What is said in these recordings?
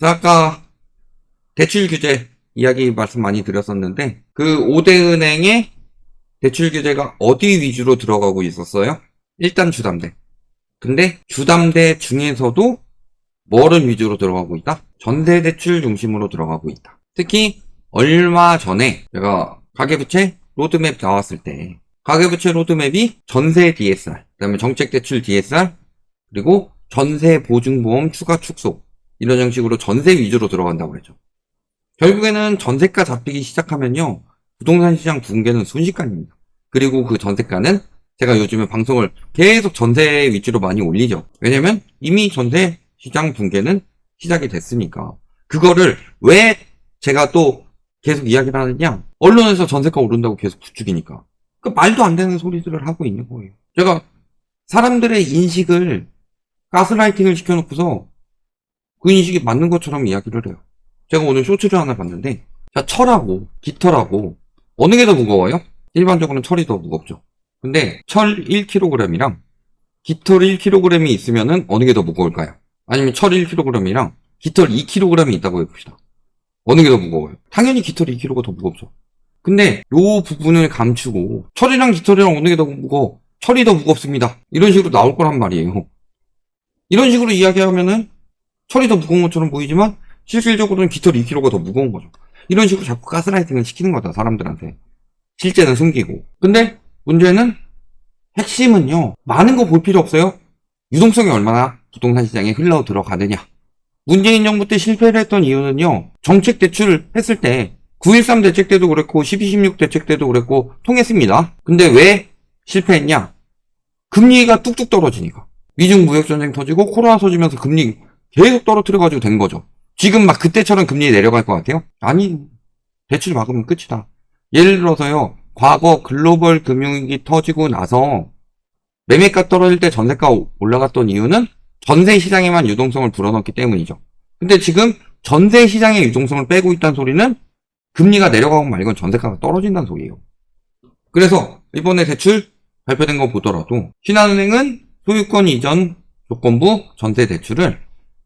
자, 아까 대출 규제 이야기 말씀 많이 드렸었는데 그 5대 은행의 대출 규제가 어디 위주로 들어가고 있었어요? 일단 주담대. 근데 주담대 중에서도 뭐를 위주로 들어가고 있다? 전세 대출 중심으로 들어가고 있다. 특히 얼마 전에 제가 가계부채 로드맵 나왔을 때 가계부채 로드맵이 전세 DSR, 그다음에 정책 대출 DSR, 그리고 전세 보증보험 추가 축소 이런 형식으로 전세 위주로 들어간다고 그랬죠. 결국에는 전세가 잡히기 시작하면요. 부동산 시장 붕괴는 순식간입니다. 그리고 그 전세가는 제가 요즘에 방송을 계속 전세 위주로 많이 올리죠. 왜냐면 이미 전세 시장 붕괴는 시작이 됐으니까. 그거를 왜 제가 또 계속 이야기를 하느냐? 언론에서 전세가 오른다고 계속 부추기니까. 그 말도 안 되는 소리들을 하고 있는 거예요. 제가 사람들의 인식을 가스라이팅을 시켜놓고서 그 인식이 맞는 것처럼 이야기를 해요. 제가 오늘 쇼츠를 하나 봤는데, 자, 철하고 깃털하고 어느 게 더 무거워요? 일반적으로는 철이 더 무겁죠. 근데 철 1kg이랑 깃털 1kg이 있으면은 어느 게 더 무거울까요? 아니면 철 1kg이랑 깃털 2kg이 있다고 해봅시다. 어느 게 더 무거워요? 당연히 깃털 2kg가 더 무겁죠. 근데 요 부분을 감추고 철이랑 깃털이랑 어느 게 더 무거워? 철이 더 무겁습니다. 이런 식으로 나올 거란 말이에요. 이런 식으로 이야기하면은 철이 더 무거운 것처럼 보이지만 실질적으로는 깃털 2kg가 더 무거운 거죠. 이런 식으로 자꾸 가스라이팅을 시키는 거다, 사람들한테. 실제는 숨기고. 근데 문제는 핵심은요, 많은 거 볼 필요 없어요. 유동성이 얼마나 부동산 시장에 흘러 들어가느냐. 문재인 정부 때 실패를 했던 이유는요, 정책 대출 했을 때, 9.13 대책 때도 그랬고, 12.16 대책 때도 그랬고, 통했습니다. 근데 왜 실패했냐? 금리가 뚝뚝 떨어지니까. 미중 무역 전쟁 터지고, 코로나 터지면서 금리 계속 떨어뜨려가지고 된 거죠. 지금 막 그때처럼 금리 내려갈 것 같아요? 아니, 대출 막으면 끝이다. 예를 들어서요, 과거 글로벌 금융위기 터지고 나서 매매가 떨어질 때 전세가 올라갔던 이유는 전세 시장에만 유동성을 불어넣기 때문이죠. 근데 지금 전세 시장의 유동성을 빼고 있다는 소리는 금리가 내려가고 말건 전세가가 떨어진다는 소리예요. 그래서 이번에 대출 발표된 거 보더라도 신한은행은 소유권 이전 조건부 전세 대출을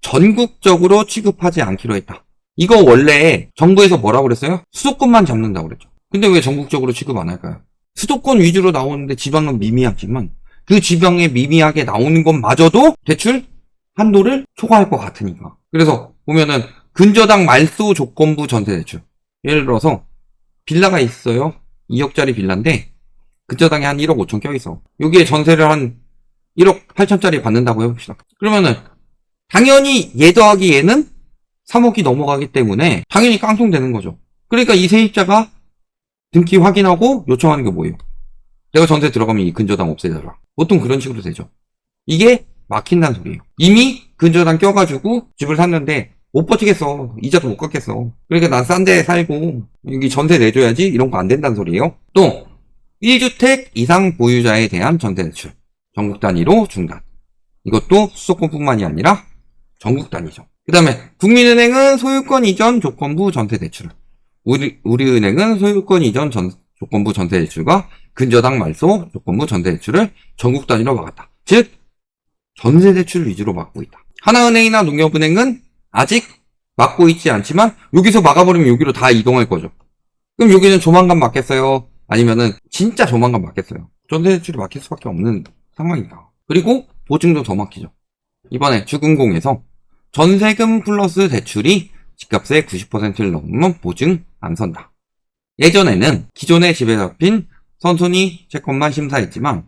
전국적으로 취급하지 않기로 했다. 이거 원래 정부에서 뭐라고 그랬어요? 수도권만 잡는다고 그랬죠. 근데 왜 전국적으로 취급 안 할까요? 수도권 위주로 나오는데 지방은 미미하지만 그 지방에 미미하게 나오는 것마저도 대출 한도를 초과할 것 같으니까. 그래서 보면은 근저당 말소 조건부 전세 대출. 예를 들어서 빌라가 있어요. 2억짜리 빌라인데 근저당에 한 1억 5천 껴있어. 여기에 전세를 한 1억 8천짜리 받는다고 해봅시다. 그러면은 당연히 얘 더하기 얘는 3억이 넘어가기 때문에 당연히 깡통되는 거죠. 그러니까 이 세입자가 등기 확인하고 요청하는 게 뭐예요? 내가 전세 들어가면 이 근저당 없애달라. 보통 그런 식으로 되죠. 이게 막힌다는 소리예요. 이미 근저당 껴가지고 집을 샀는데 못 버티겠어. 이자도 못 갚겠어. 그러니까 난 싼 데 살고 여기 전세 내줘야지 이런 거 안 된다는 소리예요. 또 1주택 이상 보유자에 대한 전세 대출 전국 단위로 중단. 이것도 수도권뿐만이 아니라 전국 단위죠. 그 다음에 국민은행은 소유권 이전 조건부 전세 대출. 우리, 우리은행은 소유권 이전 전, 조건부 전세 대출과 근저당 말소 조건부 전세 대출을 전국 단위로 막았다. 즉, 전세 대출 위주로 막고 있다. 하나은행이나 농협은행은 아직 막고 있지 않지만 여기서 막아버리면 여기로 다 이동할 거죠. 그럼 여기는 조만간 막겠어요? 아니면은 진짜 조만간 막겠어요? 전세 대출이 막힐 수밖에 없는 상황이다. 그리고 보증도 더 막히죠. 이번에 주금공에서 전세금 플러스 대출이 집값의 90%를 넘는 보증 안 선다. 예전에는 기존에 집에 잡힌 선순위 채권만 심사했지만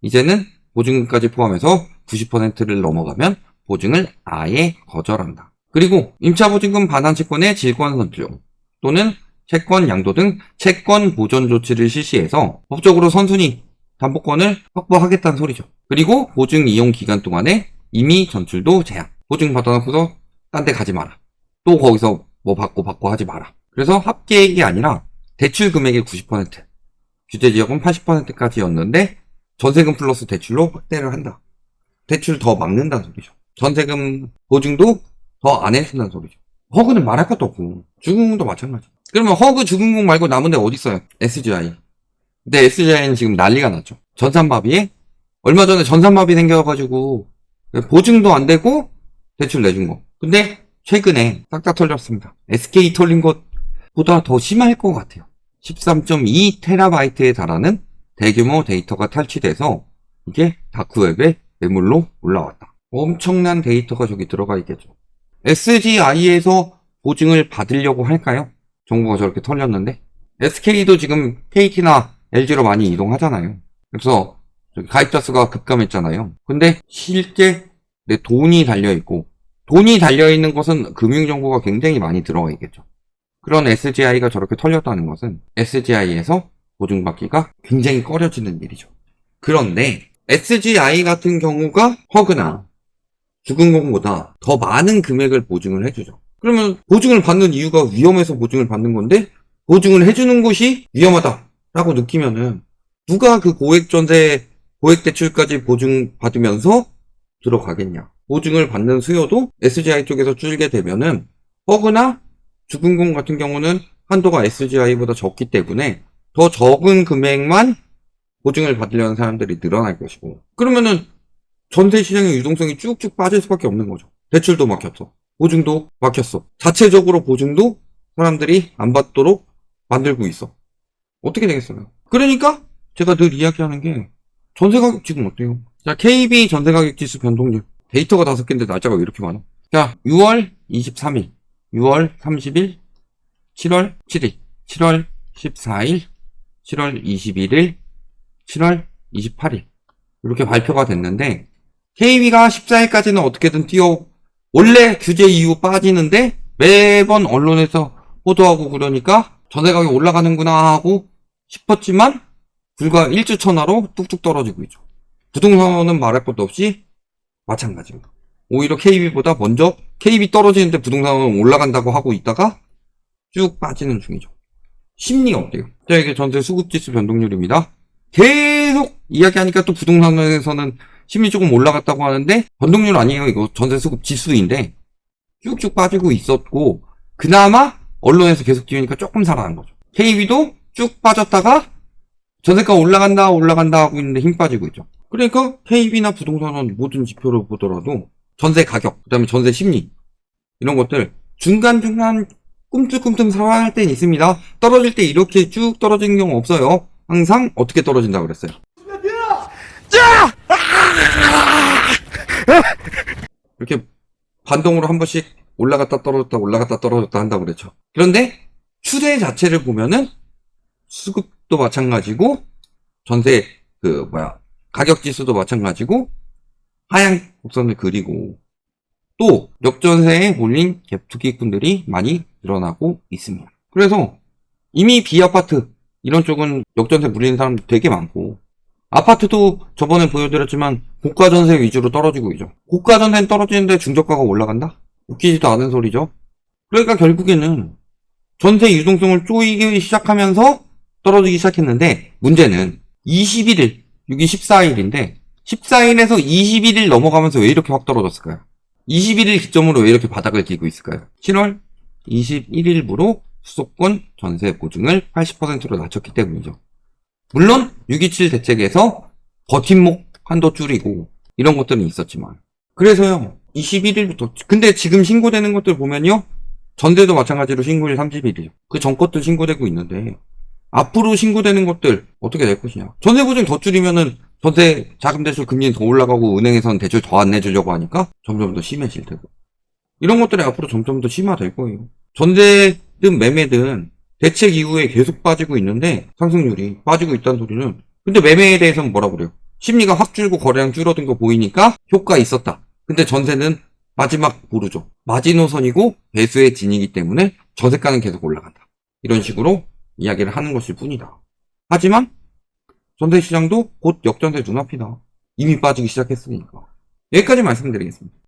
이제는 보증금까지 포함해서 90%를 넘어가면 보증을 아예 거절한다. 그리고 임차보증금 반환 채권의 질권 선정 또는 채권 양도 등 채권 보존 조치를 실시해서 법적으로 선순위 담보권을 확보하겠다는 소리죠. 그리고 보증 이용 기간 동안에 임의 전출도 제한. 보증 받아놓고서 딴 데 가지 마라. 또 거기서 뭐 받고 받고 하지 마라. 그래서 합계액이 아니라 대출 금액의 90%, 규제 지역은 80%까지였는데 전세금 플러스 대출로 확대를 한다. 대출 더 막는다는 소리죠. 전세금 보증도 더 안 해준다는 소리죠. 허그는 말할 것도 없고 주금공도 마찬가지. 그러면 허그 주금공 말고 남은 데 어디 있어요? SGI. 근데 SGI는 지금 난리가 났죠. 전산마비에 얼마 전에 전산마비 생겨가지고 보증도 안 되고 대출 내준 거. 근데 최근에 싹 다 털렸습니다. SK 털린 것보다 더 심할 것 같아요. 13.2 테라바이트에 달하는 대규모 데이터가 탈취돼서 이게 다크웹에 매물로 올라왔다. 엄청난 데이터가 저기 들어가 있겠죠. SGI에서 보증을 받으려고 할까요? 정보가 저렇게 털렸는데 SK도 지금 KT나 LG로 많이 이동하잖아요. 그래서 가입자 수가 급감했잖아요. 근데 실제 내 돈이 달려있고 돈이 달려있는 것은 금융정보가 굉장히 많이 들어가 있겠죠. 그런 SGI가 저렇게 털렸다는 것은 SGI에서 보증받기가 굉장히 꺼려지는 일이죠. 그런데 SGI 같은 경우가 허그나 주금공보다 더 많은 금액을 보증을 해주죠. 그러면 보증을 받는 이유가 위험해서 보증을 받는 건데 보증을 해주는 곳이 위험하다라고 느끼면은 누가 그 고액 전세 고액 대출까지 보증 받으면서 들어가겠냐? 보증을 받는 수요도 SGI 쪽에서 줄게 되면은 허그나 주금공 같은 경우는 한도가 SGI보다 적기 때문에 더 적은 금액만 보증을 받으려는 사람들이 늘어날 것이고 그러면은 전세 시장의 유동성이 쭉쭉 빠질 수밖에 없는 거죠. 대출도 막혔어. 보증도 막혔어. 자체적으로 보증도 사람들이 안 받도록 만들고 있어. 어떻게 되겠어요? 그러니까 제가 늘 이야기하는 게 전세 가격 지금 어때요? 자, KB 전세 가격 지수 변동률. 데이터가 다섯 개인데 날짜가 왜 이렇게 많아? 자, 6월 23일, 6월 30일, 7월 7일, 7월 14일, 7월 21일, 7월 28일. 이렇게 발표가 됐는데, KB가 14일까지는 어떻게든 뛰어, 원래 규제 이후 빠지는데, 매번 언론에서 보도하고 그러니까, 전세 가격이 올라가는구나 하고 싶었지만, 불과 1주 천하로 뚝뚝 떨어지고 있죠. 부동산은 말할 것도 없이 마찬가지입니다. 오히려 KB보다 먼저 KB 떨어지는데 부동산은 올라간다고 하고 있다가 쭉 빠지는 중이죠. 심리 어때요? 자, 이게 전세 수급지수 변동률입니다. 계속 이야기하니까 또 부동산에서는 심리 조금 올라갔다고 하는데 변동률 아니에요. 이거 전세 수급 지수인데 쭉쭉 빠지고 있었고 그나마 언론에서 계속 띄우니까 조금 살아난 거죠. KB도 쭉 빠졌다가 전세가 올라간다 올라간다 하고 있는데 힘 빠지고 있죠. 그러니까 KB나 부동산은 모든 지표를 보더라도 전세 가격, 그 다음에 전세 심리 이런 것들 중간중간 꿈틀꿈틀 살아날 땐 있습니다. 떨어질 때 이렇게 쭉 떨어지는 경우 없어요. 항상 어떻게 떨어진다고 그랬어요? 이렇게 반동으로 한 번씩 올라갔다 떨어졌다 올라갔다 떨어졌다 한다고 그랬죠. 그런데 추세 자체를 보면은 수급도 마찬가지고 전세 그 뭐야 가격 지수도 마찬가지고 하향 곡선을 그리고 또 역전세에 몰린 갭 투기꾼들이 많이 늘어나고 있습니다. 그래서 이미 비아파트 이런 쪽은 역전세 물리는 사람도 되게 많고 아파트도 저번에 보여드렸지만 고가 전세 위주로 떨어지고 있죠. 고가 전세는 떨어지는데 중저가가 올라간다? 웃기지도 않은 소리죠. 그러니까 결국에는 전세 유동성을 쪼이기 시작하면서 떨어지기 시작했는데 문제는 21일, 6이 14일인데 14일에서 21일 넘어가면서 왜 이렇게 확 떨어졌을까요? 21일 기점으로 왜 이렇게 바닥을 기고 있을까요? 7월 21일부로 수도권 전세 보증을 80%로 낮췄기 때문이죠. 물론 627 대책에서 버팀목 한도 줄이고 이런 것들은 있었지만 그래서요 21일부터 근데 지금 신고되는 것들 보면요 전세도 마찬가지로 신고일 30일이죠. 그 전 것들 신고되고 있는데 앞으로 신고되는 것들 어떻게 될 것이냐. 전세 보증 더 줄이면은 전세 자금 대출 금리 더 올라가고 은행에서는 대출 더 안 내주려고 하니까 점점 더 심해질 테고. 이런 것들이 앞으로 점점 더 심화될 거예요. 전세든 매매든 대책 이후에 계속 빠지고 있는데 상승률이 빠지고 있다는 소리는 근데 매매에 대해서는 뭐라 그래요? 심리가 확 줄고 거래량 줄어든 거 보이니까 효과 있었다. 근데 전세는 마지막 모르죠. 마지노선이고 배수의 진이기 때문에 전세가는 계속 올라간다. 이런 식으로 이야기를 하는 것일 뿐이다. 하지만 전세 시장도 곧 역전세 눈앞이다. 이미 빠지기 시작했으니까. 여기까지 말씀드리겠습니다.